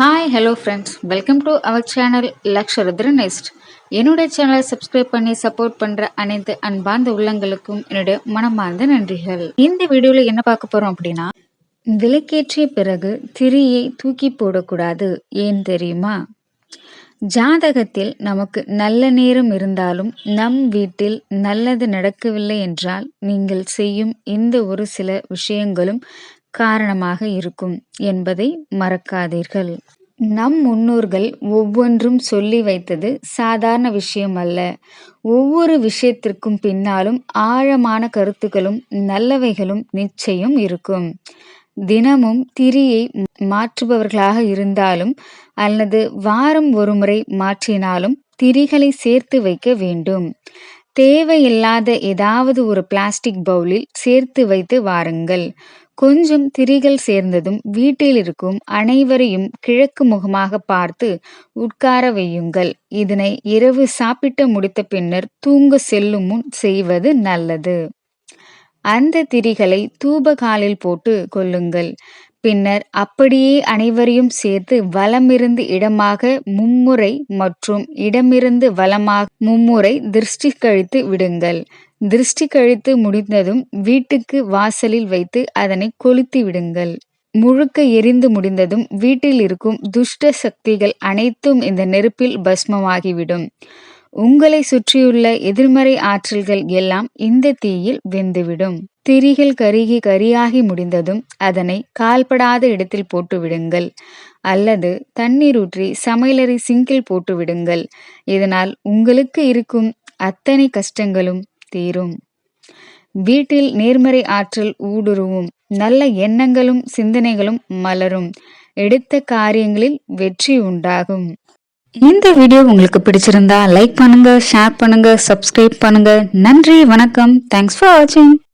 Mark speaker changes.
Speaker 1: Hi hello friends welcome to our channel Laksharudra next என்னுடைய சேனலை subscribe பண்ணி support பண்ணுற அனைத்து அன்பார்ந்த உள்ளங்களுக்கும் என்னுடைய மனமார்ந்த நன்றிகள். இந்த வீடியோவில் என்ன பார்க்க போகிறோம் அப்படின்னா விளக்கேற்றிய பிறகு திரியை தூக்கி போடக்கூடாது. ஏன் தெரியுமா? ஜாதகத்தில் நமக்கு நல்ல நேரம் இருந்தாலும் நம் வீட்டில் நல்லது நடக்கவில்லை என்றால் நீங்கள் செய்யும் இந்த ஒரு சில விஷயங்களும் காரணமாக இருக்கும் என்பதை மறக்காதீர்கள். நம் முன்னோர்கள் ஒவ்வொன்றும் சொல்லி வைத்தது சாதாரண விஷயம் அல்ல. ஒவ்வொரு விஷயத்திற்கும் பின்னாலும் ஆழமான கருத்துக்களும் நல்லவைகளும் நிச்சயம் இருக்கும். தினமும் திரியை மாற்றுபவர்களாக இருந்தாலும் அல்லது வாரம் ஒருமுறை மாற்றினாலும் திரிகளை சேர்த்து வைக்க வேண்டும். தேவையில்லாத ஏதாவது ஒரு பிளாஸ்டிக் பவுலில் சேர்த்து வைத்து வாருங்கள். கொஞ்சம் திரிகள் சேர்ந்ததும் வீட்டில் இருக்கும் அனைவரையும் கிழக்கு முகமாக பார்த்து உட்கார வையுங்கள். இதனை இரவு சாப்பிட்டு முடித்த பின்னர் தூங்க செல்லும் முன் செய்வது நல்லது அந்த திரிகளை தூபகாலில் போட்டு கொள்ளுங்கள் பின்னர் அப்படியே அனைவரையும் சேர்த்து வலமிருந்து இடமாக மும்முறை மற்றும் இடமிருந்து வலமாக மும்முறை திருஷ்டி கழித்து விடுங்கள். திருஷ்டி கழித்து முடிந்ததும் வீட்டுக்கு வாசலில் வைத்து அதனை கொளுத்தி விடுங்கள். முழுக்க எரிந்து முடிந்ததும் வீட்டில் இருக்கும் துஷ்ட சக்திகள் அனைத்தும் இந்த நெருப்பில் பஸ்மமாகிவிடும். உங்களை சுற்றியுள்ள எதிர்மறை ஆற்றல்கள் எல்லாம் இந்த தீயில் வெந்துவிடும். திரிகள் கருகி கரியாகி முடிந்ததும் அதனை கால்படாத இடத்தில் போட்டு விடுங்கள். அல்லது தண்ணீர் ஊற்றி சமையலறை சிங்கில் போட்டு விடுங்கள். இதனால் உங்களுக்கு இருக்கும் அத்தனை கஷ்டங்களும் தீரும். வீட்டில் நேர்மறை ஆற்றல் ஊடுருவும். நல்ல எண்ணங்களும் சிந்தனைகளும் மலரும். எடுத்த காரியங்களில் வெற்றி உண்டாகும். இந்த வீடியோ உங்களுக்கு பிடிச்சிருந்தா லைக் பண்ணுங்க ஷேர் பண்ணுங்க சப்ஸ்கிரைப் பண்ணுங்க. நன்றி வணக்கம். தேங்க்ஸ் ஃபார் வாட்சிங்